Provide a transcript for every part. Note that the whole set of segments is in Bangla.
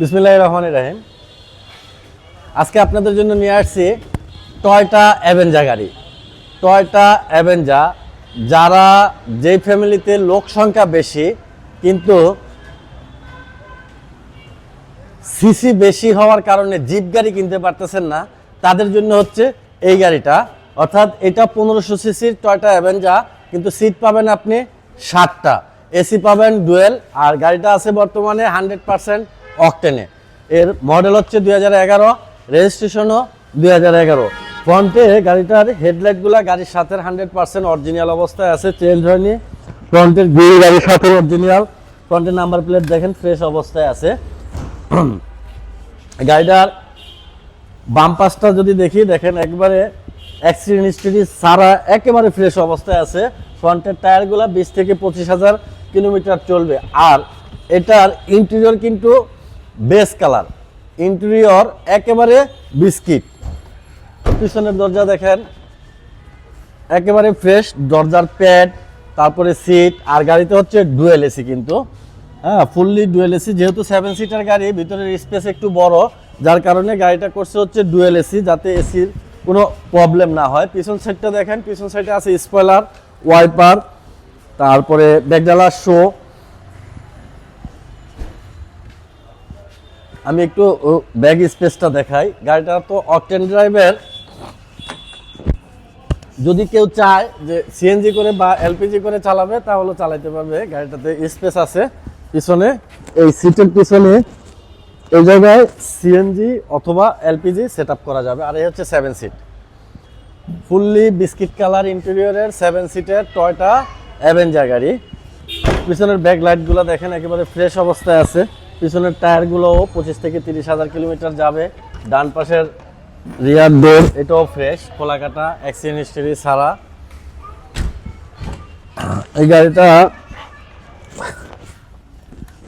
বিসমিল্লাহ রহমান রাহিম। আজকে আপনাদের জন্য নিয়ে আসছি টয়টা অ্যাভেঞ্জা গাড়ি। টয়টা অ্যাভেঞ্জা, যারা যেই ফ্যামিলিতে লোক সংখ্যা বেশি, কিন্তু সিসি বেশি হওয়ার কারণে জিপ গাড়ি কিনতে পারতেছেন না, তাদের জন্য হচ্ছে এই গাড়িটা। অর্থাৎ এটা পনেরোশো সিসির টয়টা অ্যাভেঞ্জা, কিন্তু সিট পাবেন আপনি ষাটটা এসি পাবেন ডুয়েল, আর গাড়িটা আছে বর্তমানে হান্ড্রেড পার্সেন্ট অকটেনে। এর মডেল হচ্ছে দুই হাজার এগারো রেজিস্ট্রেশনও দুই হাজার এগারো। ফ্রন্টে গাড়িটার হেডলাইটগুলো গাড়ির সাথে হান্ড্রেড পার্সেন্ট অরিজিনাল অবস্থায় আছে চেঞ্জ হয়নি। ফ্রন্টের গ্রিল গাড়ির সাথে অরিজিনাল ফ্রন্টের নাম্বার প্লেট দেখেন ফ্রেশ অবস্থায় আছে। গাড়িটার বাম পাশটা যদি দেখি, দেখেন একবারে অ্যাক্সিডেন্ট হিস্ট্রি সারা একেবারে ফ্রেশ অবস্থায় আছে। ফ্রন্টের টায়ারগুলো বিশ থেকে পঁচিশ হাজার কিলোমিটার চলবে। আর এটার ইন্টেরিয়র কিন্তু বেস কালার। ইন্টেরিয়র একেবারে বিস্কিট। পিছনের দরজা দেখেন। একেবারে ফ্রেশ দরজার প্যাড তারপরে সিট আর গাড়িতে হচ্ছে ডুয়েল এসি কিন্তু। হ্যাঁ ফুললি ডুয়েল এসি যেহেতু সেভেন সিটার গাড়ি, ভিতরের স্পেস একটু বড়, যার কারণে গাড়িটা করছে হচ্ছে ডুয়েল এসি যাতে এসির কোনো প্রবলেম না হয়। পিছন সাইডটা দেখেন, পিছন সাইডে আছে স্পয়লার ওয়াইপার তারপরে ব্যাগডালার শো আমি একটু ব্যাগ স্পেসটা দেখাই। গাড়িটা তো অকটেন ড্রাইভের যদি কেউ চায় যে সিএনজি করে বা এলপিজি করে চালাবে, তাহলে চালাইতে পারবে। গাড়িটাতে স্পেস আছে। পিছনে, এই সিটের পিছনে, এই জায়গায় সিএনজি অথবা এলপিজি সেট করা যাবে। আর এই হচ্ছে seven seat fully biscuit colour ইন্টেরিয়রের seven সিটের টয়টা অ্যাভেঞ্জার গাড়ি। পিছনের ব্যাক লাইটগুলো দেখেন, একেবারে ফ্রেশ অবস্থায় আছে। পিছনের টায়ারগুলোও পঁচিশ থেকে তিরিশ হাজার কিলোমিটার যাবে। ডান পাশের রিয়ার ডোর এটাও ফ্রেশ খোলাকাটা অ্যাক্সিডেন্ট হিস্টরি ছাড়া। এই গাড়িটা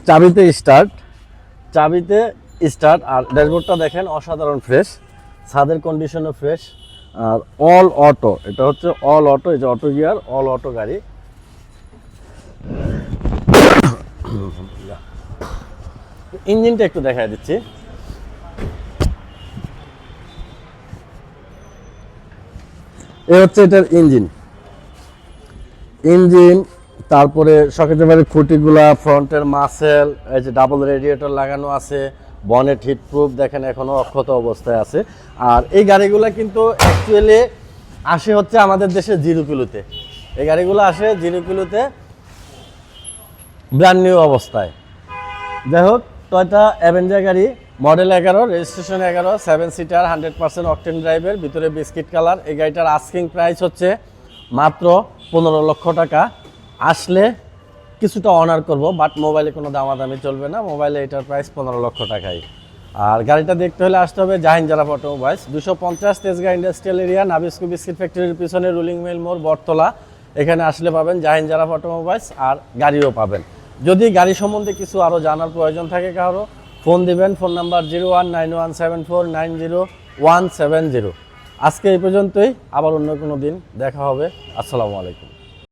চাবিতে স্টার্ট চাবিতে স্টার্ট আর ড্যাশবোর্ডটা দেখেন অসাধারণ ফ্রেশ ছাদের কন্ডিশনও ফ্রেশ আর অল অটো এটা হচ্ছে অল অটো এই যে অটো গিয়ার অল অটো গাড়ি। ইঞ্জিনটা একটু দেখাই দিচ্ছি। এ হচ্ছে এটার ইঞ্জিন। ইঞ্জিন, তারপরে সকেটের খুঁটিগুলা, ফ্রন্টের মাসেল, এই যে ডাবল রেডিয়েটর লাগানো আছে, বনেট হিট প্রুফ দেখেন এখনও অক্ষত অবস্থায় আছে। আর এই গাড়িগুলো কিন্তু অ্যাকচুয়ালি আসে হচ্ছে আমাদের দেশে জিরো কিলোতে এই গাড়িগুলো আসে জিরো কিলোতে ব্র্যান্ড নিউ অবস্থায়। যাই হোক টয়টা অ্যাভেঞ্জার গাড়ি মডেল এগারো রেজিস্ট্রেশন এগারো seven seater hundred percent octane ড্রাইভের ভিতরে বিস্কিট কালার এই গাড়িটার আস্কিং প্রাইস হচ্ছে মাত্র পনেরো লক্ষ টাকা। আসলে কিছুটা অনার করব বাট মোবাইলে কোনো দামাদামি চলবে না। মোবাইলে এটার প্রাইস পনেরো লক্ষ টাকাই। আর গাড়িটা দেখতে হলে আসতে হবে জাহিন জারা অটোমোবাইলস দুশো পঞ্চাশ Tejgaon industrial area Nabisco biscuit ফ্যাক্টরির পিছনে রুলিং মিল মোড় বটতলা। এখানে আসলে পাবেন জাহিন জারা অটোমোবাইলস আর গাড়িও পাবেন। যদি গাড়ি সম্বন্ধে কিছু আরও জানার প্রয়োজন থাকে কারও, ফোন দিবেন, phone number zero one nine one seven four nine zero one seven zero. আজকে এই পর্যন্তই, আবার অন্য কোনো দিন দেখা হবে। আসসালামু আলাইকুম।